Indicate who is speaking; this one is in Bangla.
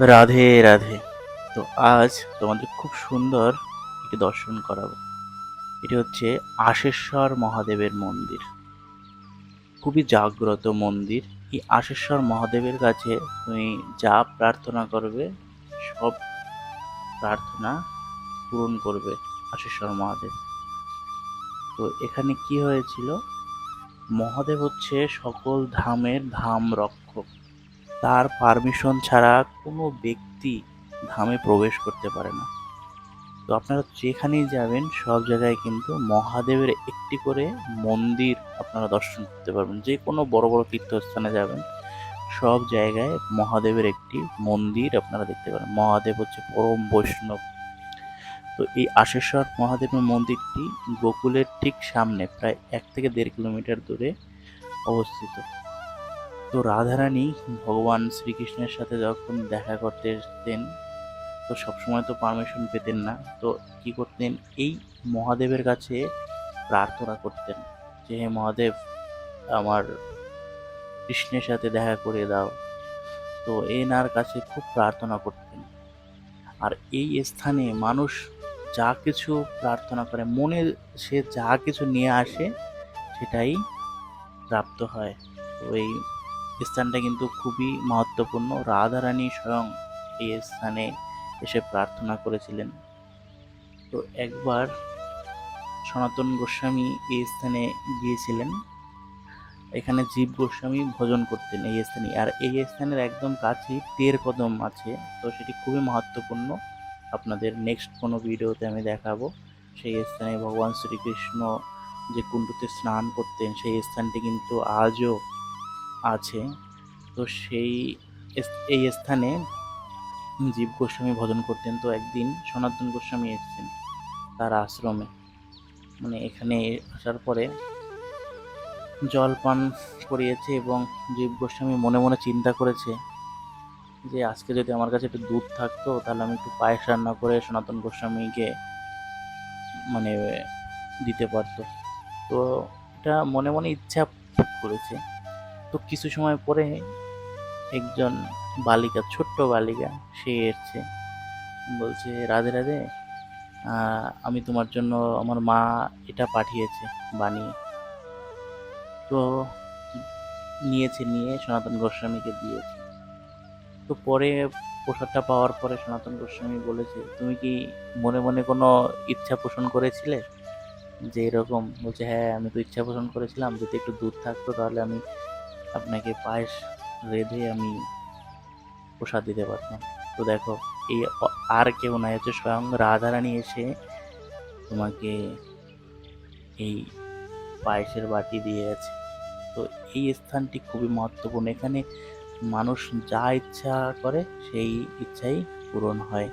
Speaker 1: রাধে রাধে। তো আজ তোমাদের খুব সুন্দর একটি দর্শন করাবো। এটি হচ্ছে আশেশ্বর মহাদেবের মন্দির। খুবই জাগ্রত মন্দির। এই আশেশ্বর মহাদেবের কাছে তুমি যা প্রার্থনা করবে, সব প্রার্থনা পূরণ করবে আশেশ্বর মহাদেব। তো এখানে কি হয়েছিল? মহাদেব হচ্ছে সকল ধামের ধাম রক্ষক। তার পারমিশন ছাড়া কোনো ব্যক্তি ধামে প্রবেশ করতে পারে না। তো আপনারা যেখানেই যাবেন, সব জায়গায় কিন্তু মহাদেবের একটি করে মন্দির আপনারা দর্শন করতে পারবেন। যে কোনো বড় বড় তীর্থস্থানে যাবেন, সব জায়গায় মহাদেবের একটি মন্দির আপনারা দেখতে পারেন। মহাদেব হচ্ছে পরম বৈষ্ণব। তো এই আশেশ্বর মহাদেবের মন্দিরটি গোকুলের ঠিক সামনে, প্রায় এক থেকে দেড় কিলোমিটার দূরে অবস্থিত। তো রাধারানী ভগবান শ্রীকৃষ্ণের সাথে যখন দেখা করতে এসতেন তো সবসময় তো পারমিশন পেতেন না। তো কি করতেন? এই মহাদেবের কাছে প্রার্থনা করতেন যে, হে মহাদেব, আমার কৃষ্ণের সাথে দেখা করে দাও। তো এনার কাছে খুব প্রার্থনা করতেন। আর এই স্থানে মানুষ যা কিছু প্রার্থনা করে, মনে সে যা কিছু নিয়ে আসে, সেটাই প্রাপ্ত হয়। তো এই স্থানটা কিন্তু খুবই মহত্বপূর্ণ রাধারানী স্বয়ং এই স্থানে এসে প্রার্থনা করেছিলেন। তো একবার সনাতন গোস্বামী এই স্থানে গিয়েছিলেন। এখানে জীব গোস্বামী ভোজন করতেন এই স্থানে। আর এই স্থানের একদম কাছেই তের কদম আছে। তো সেটি খুবই মহত্বপূর্ণ আপনাদের নেক্সট কোনো ভিডিওতে আমি দেখাবো। সেই স্থানে ভগবান শ্রীকৃষ্ণ যে কুণ্ডুতে স্নান করতেন, সেই স্থানটি কিন্তু আজও আছে। তো সেই এই স্থানে জীব গোস্বামী ভজন করতেন। তো একদিন সনাতন গোস্বামী এসেছেন তার আশ্রমে। মানে এখানে আসার পরে জল পান করিয়েছে এবং জীব গোস্বামী মনে মনে চিন্তা করেছে যে, আজকে যদি আমার কাছে একটু দুধ থাকতো, তাহলে আমি একটু পায়েস রান্না করে সনাতন গোস্বামীকে মানে দিতে পারতো। তো এটা মনে মনে ইচ্ছা করেছে। তো কিছু সময় পরে একজন বালিকা, ছোট্ট বালিকা, সে এসছে। বলছে, রাধে রাধে আমি তোমার জন্য আমার মা এটা পাঠিয়েছে বানিয়ে। তো নিয়েছে, নিয়ে সনাতন গোস্বামীকে দিয়েছে। তো পরে প্রসাদটা পাওয়ার পরে সনাতন গোস্বামী বলেছে, তুমি কি মনে মনে কোনো ইচ্ছা পোষণ করেছিলে যে এরকম? বলছে হ্যাঁ আমি তো ইচ্ছা পোষণ করেছিলাম, যদি একটু দুধ থাকতো তাহলে আমি আপনাকে পায়েস রেঁধে আমি প্রসাদ দিতে পারতাম। তো দেখো, এই আর কেউ নাই, হচ্ছে স্বয়ং রাধারানী এসে তোমাকে এই পায়েসের বাটি দিয়ে গেছে তো এই স্থানটি খুবই মহত্বপূর্ণ। এখানে মানুষ যা ইচ্ছা করে, সেই ইচ্ছাই পূরণ হয়।